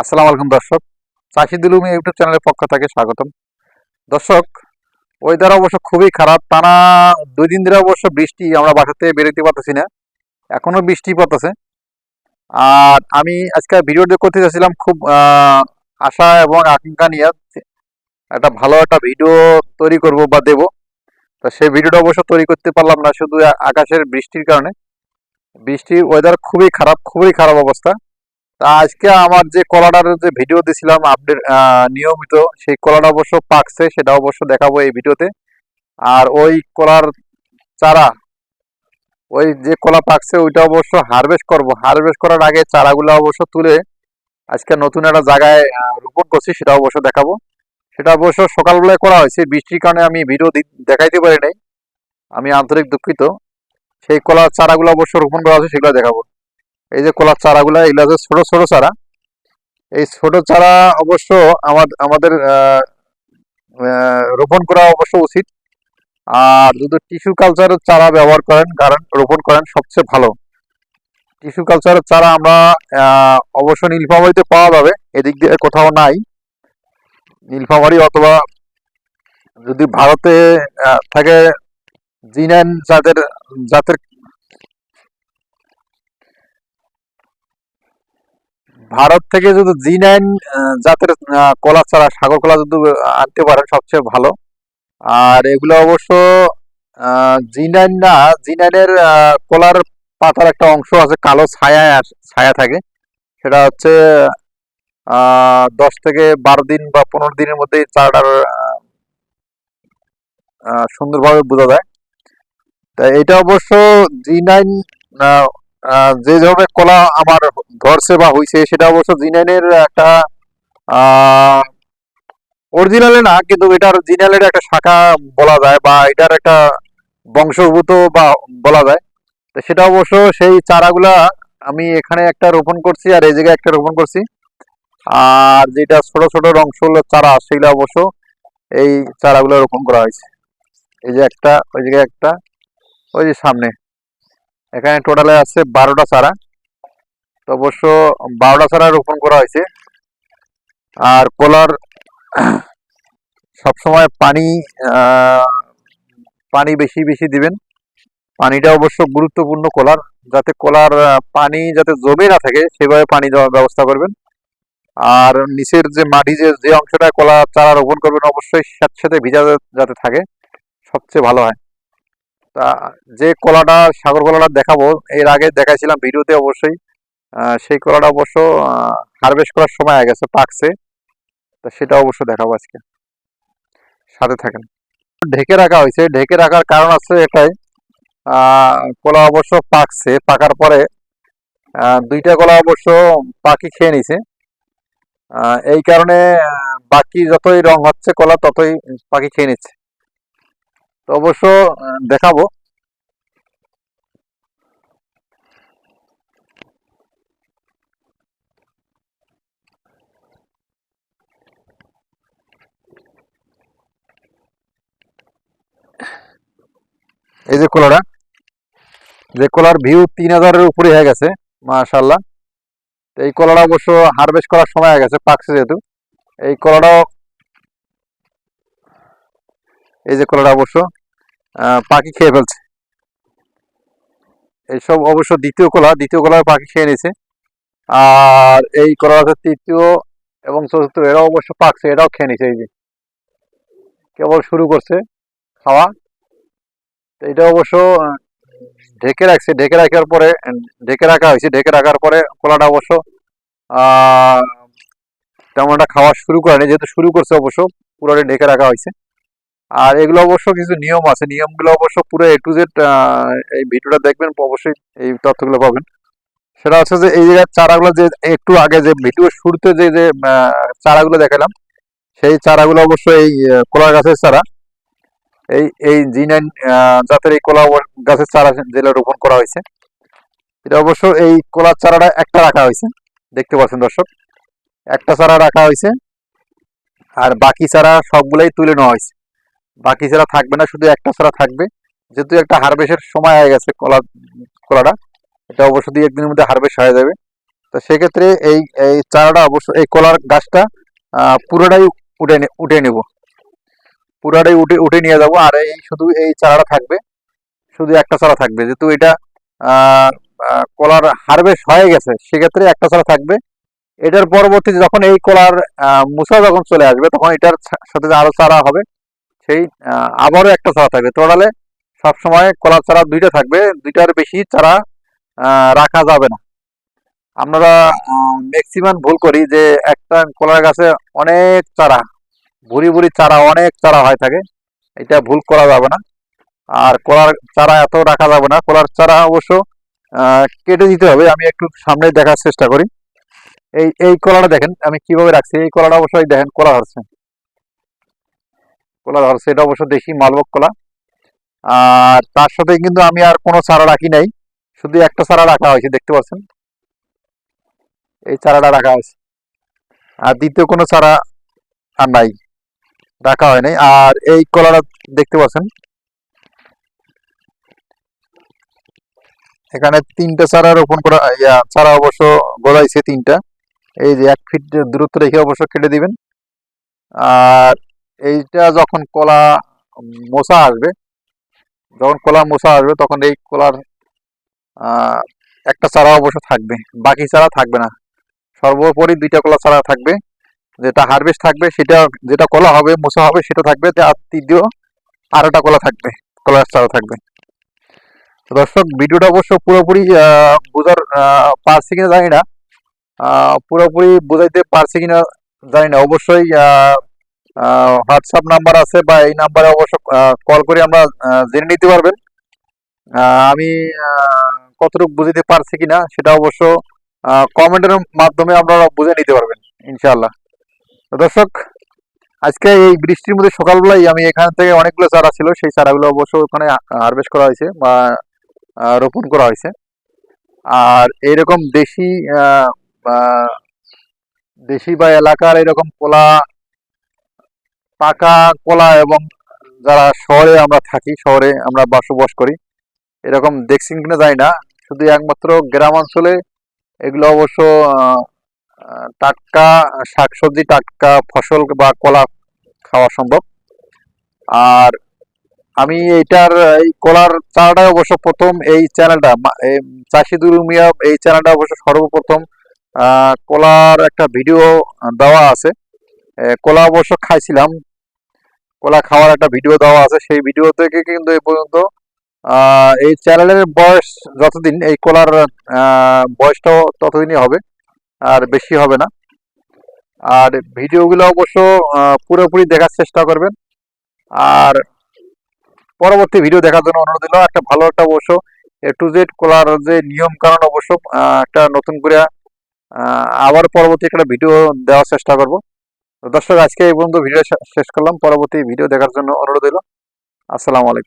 আসসালামু আলাইকুম দর্শক। চাষি দিলুমি ইউটিউব চ্যানেলের পক্ষ থেকে স্বাগতম। দর্শক ওয়েদার অবশ্য খুবই খারাপ। টানা দুই দিন ধরে অবশ্য বৃষ্টি আমরা বাসাতে বেরোতে পারতেছি না। এখনও বৃষ্টি পড়তেছে। আর আমি আজকে ভিডিও করতে চাচ্ছিলাম খুব আশা এবং আকাঙ্ক্ষা নিয়ে একটা ভালো একটা ভিডিও তৈরি করব বা দেব। তো সেই ভিডিওটা অবশ্য তৈরি করতে পারলাম না, শুধু আকাশের বৃষ্টির কারণে। বৃষ্টির ওয়েদার খুবই খারাপ খুবই খারাপ অবস্থা। তা আজকে আমার যে কলাটার যে ভিডিও দিছিলাম আপডেট নিয়মিত, সেই কলাটা অবশ্য পাকছে, সেটা অবশ্য দেখাবো এই ভিডিওতে আর ওই কলার চারা, ওই যে কলা পাকছে, ওইটা অবশ্য হারভেস্ট করব। হারভেস্ট করার আগে চারাগুলো অবশ্য তুলে আজকে নতুন একটা জায়গায় রোপণ করছি, সেটা অবশ্য দেখাবো। সেটা অবশ্য সকালবেলায় করা হয়েছে, বৃষ্টির কারণে আমি ভিডিও দেখাইতে পারি নাই। আমি আন্তরিক দুঃখিত। সেই কলার চারাগুলো অবশ্য রোপণ করা হয়েছে, সেগুলো দেখাবো। এই যে কলার চারাগুলো, এগুলো হচ্ছে ছোট ছোট চারা, এই ছোট চারা অবশ্য আমাদের রোপণ করা অবশ্য উচিত। আর যদি টিস্যু কালচারের চারা ব্যবহার করেন, কারণ রোপণ করেন, সবচেয়ে ভালো। টিস্যু কালচারের চারা আমরা অবশ্য নীলফামারিতে পাওয়া যাবে, এদিক দিয়ে কোথাও নাই। নীলফামারি অথবা যদি ভারতে থাকে জিনান জাতের জাতের ভারত থেকে যদি জি নাইন জাতের কলা চারা সাগর কলা যদি আনতে পারেন, সবচেয়ে ভালো। আর এগুলো অবশ্য জি নাইন না জি নাইনের কলার পাতার একটা অংশ আছে, কালো ছায়া ছায়া থাকে। সেটা হচ্ছে দশ থেকে বারো দিন বা পনেরো দিনের মধ্যে চারাটার সুন্দরভাবে বোঝা যায়। তা এটা অবশ্য জি নাইন যে ধরনের কলা আমার ধরছে বা হইছে, সেটা অবশ্য জি নাইনের একটা অরিজিনালে না, কিন্তু এটার জিনালের একটা শাখা বলা যায় বা এটার একটা বংশভূত বা বলা যায়। তো সেটা অবশ্য সেই চারাগুলা আমি এখানে একটা রোপণ করছি আর এই জায়গায় একটা রোপণ করছি। আর যেটা ছোট ছোট হলো চারা, সেগুলো অবশ্য এই চারাগুলো রোপণ করা হয়েছে। এই যে একটা, ওই জায়গায় একটা, ওই যে সামনে। এখানে টোটালে আছে বারোটা চারা। তো অবশ্য বারোটা চারা রোপণ করা হয়েছে। আর কলার সবসময় পানি পানি বেশি বেশি দিবেন। পানিটা অবশ্য গুরুত্বপূর্ণ কলার। যাতে কলার পানি যাতে জমে না থাকে, সেভাবে পানি দেওয়ার ব্যবস্থা করবেন। আর নিচের যে মাটি যে যে অংশটা কলা চারা রোপণ করবেন, অবশ্যই স্যাঁতস্যাঁতে ভিজা যাতে থাকে, সবচেয়ে ভালো হয়। তা যে কলাটা, সাগর কলাটা দেখাবো, এর আগে দেখাইছিলাম ভিডিওতে অবশ্যই। সেই কলাটা অবশ্য হারভেস্ট করার সময় হয়ে গেছে পাকছে। তা সেটা অবশ্য দেখাবো আজকে। সাথে থাকেন। ঢেকে রাখা হয়েছে। ঢেকে রাখার কারণ আছে এটাই। কলা অবশ্য পাকছে। পাকার পরে দুইটা কলা অবশ্য পাখি খেয়ে নিছে। এই কারণে বাকি যতই রং হচ্ছে কলা, ততই পাখি খেয়ে নিচ্ছে। তো অবশ্য দেখাবো। এই যে কলাটা, যে কলার ভিউ তিন হাজারের উপরে হয়ে গেছে মাশাল্লাহ তো এই কলাটা অবশ্য হারভেস্ট করার সময় হয়ে গেছে, পাকছে যেহেতু। এই কলাটাও, এই যে কলাটা অবশ্য পাখি খেয়ে ফেলছে। এইসব অবশ্য দ্বিতীয় কলা দ্বিতীয় কলা পাখি খেয়ে নিয়েছে। আর এই কলা হচ্ছে তৃতীয় এবং চতুর্থ, এরাও অবশ্য পাকছে, এরাও খেয়ে নিছে এই যে। কেবল শুরু করছে খাওয়া। এটা অবশ্য ঢেকে রাখছে, ঢেকে রাখার পরে, ঢেকে রাখা হয়েছে, ঢেকে রাখার পরে কলাটা অবশ্য তেমন একটা খাওয়া শুরু করেনি, যেহেতু শুরু করছে অবশ্য পুরোটা ঢেকে রাখা হয়েছে। আর এগুলো অবশ্য কিছু নিয়ম আছে। নিয়মগুলো অবশ্য পুরো এ টু জেড এই ভিডিওটা দেখবেন, অবশ্যই এই তথ্যগুলো পাবেন। সেটা হচ্ছে যে এই জায়গায় চারাগুলো যে একটু আগে যে ভিডিও শুরুতে যে যে চারাগুলো দেখালাম, সেই চারাগুলো অবশ্য এই কলা গাছের চারা। এই এই জি নাইন জাতের এই কলা গাছের চারা যেটা রোপণ করা হয়েছে, এটা অবশ্য এই কলার চারাটা একটা রাখা হয়েছে। দেখতে পাচ্ছেন দর্শক, একটা চারা রাখা হয়েছে, আর বাকি চারা সবগুলাই তুলে নেওয়া হয়েছে। বাকি চারা থাকবে না, শুধু একটা চারা থাকবে। যেহেতু একটা হারভেস্টের সময় হয়ে গেছে কলা, কলাটা, এটা অবশ্য দুই একদিনের মধ্যে হারভেস্ট হয়ে যাবে। তো সেক্ষেত্রে এই এই চারাটা অবশ্য, এই কলার গাছটা পুরোটাই উঠে উঠে নেব। পুরোটাই উঠে উঠে নিয়ে যাব। আর এই শুধু এই চারাটা থাকবে, শুধু একটা চারা থাকবে। যেহেতু এটা কলার হারভেস্ট হয়ে গেছে, সেক্ষেত্রে একটা চারা থাকবে। এটার পরবর্তীতে যখন এই কলার মুসা যখন চলে আসবে, তখন এটার সাথে আরও চারা হবে। সেই আবারও একটা চারা থাকবে। টোটালে সবসময় কলার চারা দুইটা থাকবে। দুইটার বেশি চারা রাখা যাবে না। আমরা ম্যাক্সিমাম ভুল করি যে একটা কলার গাছে অনেক চারা, ভুরি ভুরি চারা, অনেক চারা হয়ে থাকে। এটা ভুল করা যাবে না। আর কলার চারা এত রাখা যাবে না। কলার চারা অবশ্য কেটে দিতে হবে। আমি একটু সামনে দেখার চেষ্টা করি। এই এই কলাটা দেখেন, আমি কীভাবে রাখছি। এই কলাটা অবশ্যই দেখেন, কলা ধরছে। কলা ধরছে এটা অবশ্য দেখি মালভোগ কলা। আর তার সাথে কিন্তু আমি আর কোনো চারা রাখি নাই। শুধু একটা চারা রাখা হয়েছে দেখতে পাচ্ছেন? এই চারাটা রাখা হয়েছে। আর দ্বিতীয় কোনো চারা আর নাই রাখা হয় নাই। আর এই কলাটা দেখতে পাচ্ছেন? এখানে তিনটা চারা রোপণ করা ইয়া, চারা অবশ্য গজাইছে তিনটা। এই যে এক ফিট দূরত্ব রেখে অবশ্য কেটে দিবেন। আর এইটা যখন কলা মোচা আসবে, যখন কলা মোচা আসবে, তখন এই কলার একটা চারা অবশ্য থাকবে, বাকি চারা থাকবে না। সর্বোপরি দুইটা কলা চারা থাকবে, যেটা হারভেস্ট থাকবে, সেটা যেটা কলা হবে মোচা হবে, সেটা থাকবে, আর তৃতীয় আরেকটা কলা থাকবে, কলার চারা থাকবে। দর্শক, ভিডিওটা অবশ্য পুরোপুরি বোঝার পারছি কিনা জানি না। পুরোপুরি বোঝাইতে পারছি কিনা জানি না। অবশ্যই হোয়াটসঅ্যাপ নাম্বার আছে বা এই নাম্বারে অবশ্য কল করে আমরা জেনে নিতে পারবেন। আমি কতটুকু বুঝাইতে পারছি কিনা, সেটা অবশ্য কমেন্টের মাধ্যমে আপনারা বুঝে নিতে পারবেন, ইনশাআল্লাহ। দর্শক, আজকে এই বৃষ্টির মধ্যে সকালবেলায় আমি এখান থেকে অনেকগুলো চারা ছিল, সেই চারাগুলো অবশ্য ওখানে হারভেস্ট করা হয়েছে বা রোপণ করা হয়েছে। আর এইরকম দেশি দেশি বা এলাকার এরকম কলা পাকা কলা এবং যারা শহরে আমরা থাকি, শহরে আমরা বসবাস করি, এরকম দেখছি কিনা যায় না। শুধু একমাত্র গ্রাম অঞ্চলে এগুলো অবশ্য টাটকা শাকসবজি, টাটকা ফসল বা কলা খাওয়া সম্ভব। আর আমি এইটার, এই কলার চারাটা অবশ্য প্রথম এই চ্যানেলটা চাষিদুল মিয়া এই চ্যানেলটা অবশ্য সর্বপ্রথম কলার একটা ভিডিও দেওয়া আছে। কলা অবশ্য খাইছিলাম কলা খাওয়ার একটা ভিডিও দেওয়া আছে। সেই ভিডিও থেকে কিন্তু এই পর্যন্ত এই চ্যানেলের বয়স যতদিন, এই কলার বয়সটাও ততদিনই হবে, আর বেশি হবে না। আর ভিডিওগুলো অবশ্য পুরোপুরি দেখার চেষ্টা করবেন। আর পরবর্তী ভিডিও দেখার জন্য অনুরোধ দিল একটা ভালো একটা অবশ্য, এ টু জেড কলার যে নিয়ম কানুন অবশ্য একটা নতুন করে আবার পরবর্তী একটা ভিডিও দেওয়ার চেষ্টা করব। দর্শক, আজকে এই পর্যন্ত ভিডিও শেষ করলাম। পরবর্তী ভিডিও দেখার জন্য অনুরোধ হইল আসসালামু আলাইকুম।